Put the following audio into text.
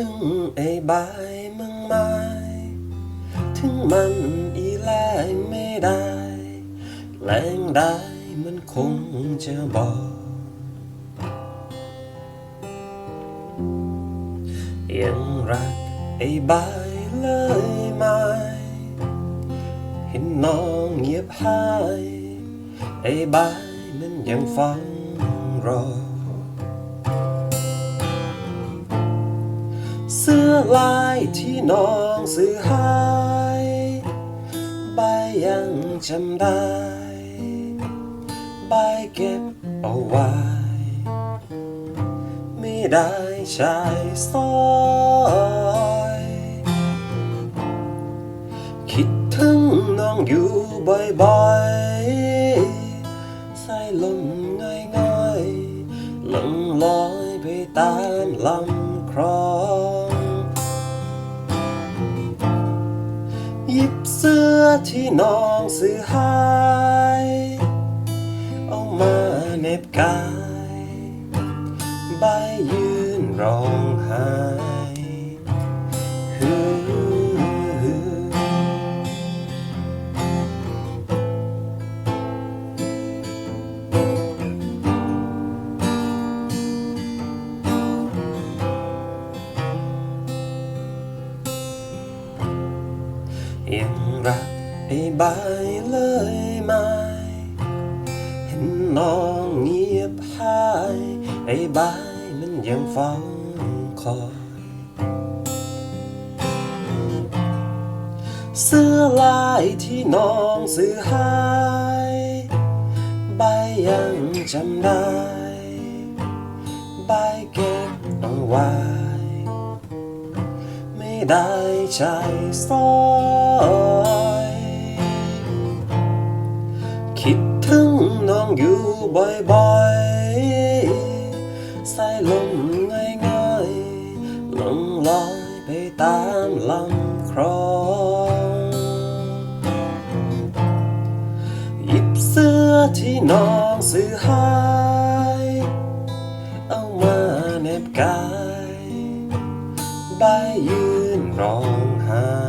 ถึงไอ้บายมึงไม้ถึงมันอีแลงไม่ได้ แรงได้มันคงจะบอกยังรักไอ้บายเลยไหมเห็นน้องเงียบหาย ไอ้บายมันยังฟังรอ เสื้อลายที่น้องซื้อให้ใบยังจำได้ใบเก็บเอาไว้ ไม่ได้ใช้สอยคิดถึงน้องอยู่บ่อยๆ สายลมง่อยๆหลังลอยไปตามลำคลอง ยิบเสื้อที่น้องซื้อให้เอามาเน็บกาย ใบยืนร้องไห้ ไอ้บเลยไหมเห็นน้องเงียบหาย ไอ้บมันยังเฝ้าคอยเสื้อลายที่น้องซื้อให้ใบยังจำได้ใบเก็บเอาไว้ไม่ได้ใจสอย บ่อยๆ สายลมง่ายๆล่องลอยไปตามลำคลองหยิบเสื้อที่น้องซื้อหาย เอามาเน็บกาย ใบยืนร้องไห้